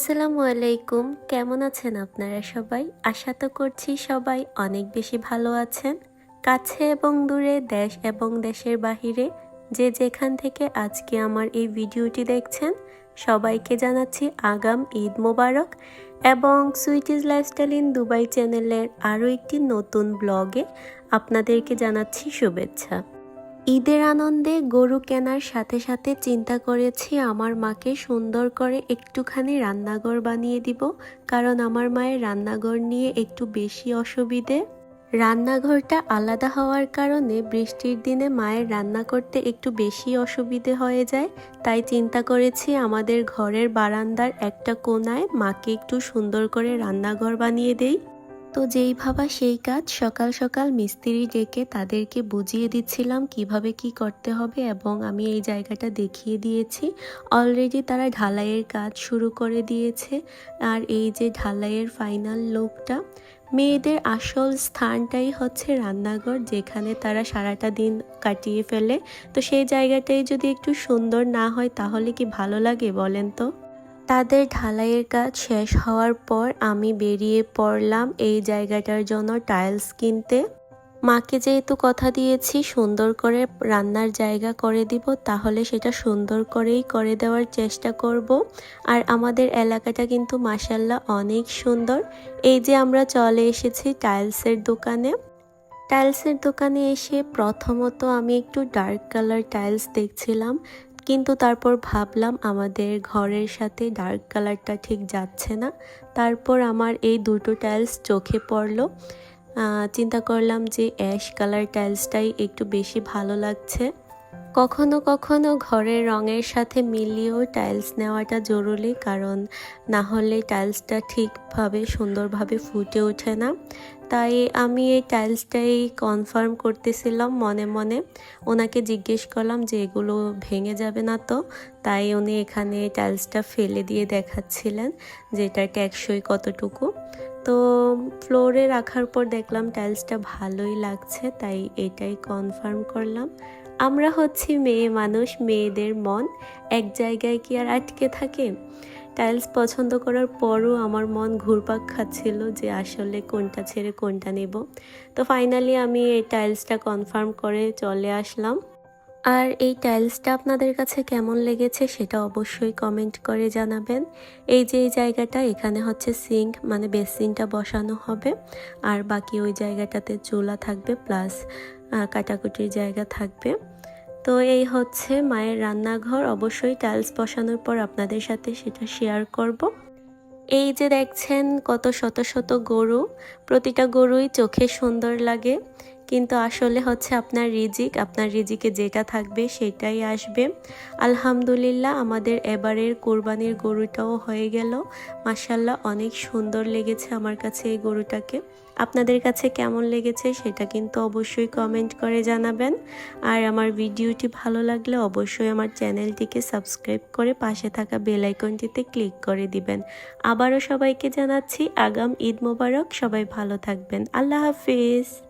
আসসালামু আলাইকুম। কেমন আছেন আপনারা সবাই? আশা তো করছি সবাই অনেক বেশি ভালো আছেন। কাছে এবং দূরে, দেশ এবং দেশের বাহিরে, যে যেখান থেকে আজকে আমার এই ভিডিওটি দেখছেন, সবাইকে জানাচ্ছি আগাম ঈদ মোবারক এবং সুইটিজ লাইফস্টাইল ইন দুবাই চ্যানেলের আরও একটি নতুন ব্লগে আপনাদেরকে জানাচ্ছি শুভেচ্ছা। ঈদের আনন্দে গরু কেনার সাথে সাথে চিন্তা করেছি আমার মাকে সুন্দর করে একটুখানি রান্নাঘর বানিয়ে দিব, কারণ আমার মায়ের রান্নাঘর নিয়ে একটু বেশি অসুবিধে। রান্নাঘরটা আলাদা হওয়ার কারণে বৃষ্টির দিনে মায়ের রান্না করতে একটু বেশি অসুবিধে হয়ে যায়, তাই চিন্তা করেছি আমাদের ঘরের বারান্দার একটা কোনায় মাকে একটু সুন্দর করে রান্নাঘর বানিয়ে দেই। তো যেই ভাবা সেই কাজ সকাল সকাল মিস্ত্রি ডেকে তাদেরকে বুঝিয়ে দিচ্ছিলাম কীভাবে কি করতে হবে এবং আমি এই জায়গাটা দেখিয়ে দিয়েছি। অলরেডি তারা ঢালাইয়ের কাজ শুরু করে দিয়েছে। আর এই যে ঢালাইয়ের ফাইনাল লুকটা, মেয়েদের আসল স্থানটাই হচ্ছে রান্নাঘর, যেখানে তারা সারাটা দিন কাটিয়ে ফেলে। তো সেই জায়গাটাই যদি একটু সুন্দর না হয় তাহলে কি ভালো লাগে বলেন তো? তাদের ঢালাইয়ের কাজ শেষ হওয়ার পর আমি বেরিয়ে পড়লাম এই জায়গাটার জন্য টাইলস কিনতে। মাকে যেহেতু কথা দিয়েছি, সুন্দর করে রান্নার জায়গা করে দিব, তাহলে সেটা সুন্দর করেই করে দেওয়ার চেষ্টা করব। আর আমাদের এলাকাটা কিন্তু মাসাল্লাহ অনেক সুন্দর। এই যে আমরা চলে এসেছি টাইলসের দোকানে। টাইলসের দোকানে এসে প্রথমত আমি একটু ডার্ক কালার টাইলস দেখছিলাম। কিন্তু তারপর ভাবলাম আমাদের ঘরের সাথে ডার্ক কালারটা ঠিক যাচ্ছে না। তারপর আমার এই দুটো টাইলস চোখে পড়ল। চিন্তা করলাম যে অ্যাশ কালার টাইলসটাই একটু বেশি ভালো লাগছে। কখনো কখনো ঘরের রঙের সাথে মিলিয়েও টাইলস নেওয়াটা জরুরি, কারণ না হলে টাইলসটা ঠিকভাবে, সুন্দরভাবে ফুটে ওঠে না। তাই আমি এই টাইলসটাই কনফার্ম করতেছিলাম মনে মনে। ওনাকে জিজ্ঞেস করলাম যে এগুলো ভেঙে যাবে না তো? তাই উনি এখানে টাইলসটা ফেলে দিয়ে দেখাচ্ছিলেন যে এটা ট্যাক্সই কতটুকু। তো ফ্লোরে রাখার পর দেখলাম টাইলসটা ভালোই লাগছে, তাই এটাই কনফার্ম করলাম। আমরা হচ্ছি মেয়ে মানুষ, মেয়েদের মন। এক জায়গায় কি আর আটকে থাকে? টাইলস পছন্দ করার পরও আমার মন ঘুরপাক খাচ্ছিল যে আসলে কোনটা ছেড়ে কোনটা নেব। তো ফাইনালি আমি এই টাইলসটা কনফার্ম করে চলে আসলাম। আর এই টাইলসটা আপনাদের কাছে কেমন লেগেছে সেটা অবশ্যই কমেন্ট করে জানাবেন। এই যে এই জায়গাটা, এখানে হচ্ছে সিঙ্ক মানে বেসিনটা বসানো হবে। আর বাকি ওই জায়গাটাতে চুলা থাকবে প্লাস কাটাকুটির জায়গা থাকবে। তো এই হচ্ছে মায়ের রান্নাঘর। অবশ্যই টাইলস বসানোর পর আপনাদের সাথে সেটা শেয়ার করব। এই যে দেখছেন কত শত শত গরু, প্রতিটা গরুই চোখে সুন্দর লাগে। কিন্তু আসলে হচ্ছে আপনার রিজিক, আপনার রিজিকে যেটা থাকবে সেটাই আসবে। আলহামদুলিল্লাহ আমাদের এবারের কোরবানির গরুটাও হয়ে গেল। মাসাল্লাহ অনেক সুন্দর লেগেছে আমার কাছে এই গরুটাকে। আপনাদের কাছে কেমন লেগেছে সেটা কিন্তু অবশ্যই কমেন্ট করে জানাবেন। আর আমার ভিডিওটি ভালো লাগলে অবশ্যই আমার চ্যানেলটিকে সাবস্ক্রাইব করে পাশে থাকা বেল আইকনটিতে ক্লিক করে দিবেন। আবারও সবাইকে জানাচ্ছি, আগাম ঈদ মোবারক, সবাই ভালো থাকবেন। আল্লাহ হাফিজ।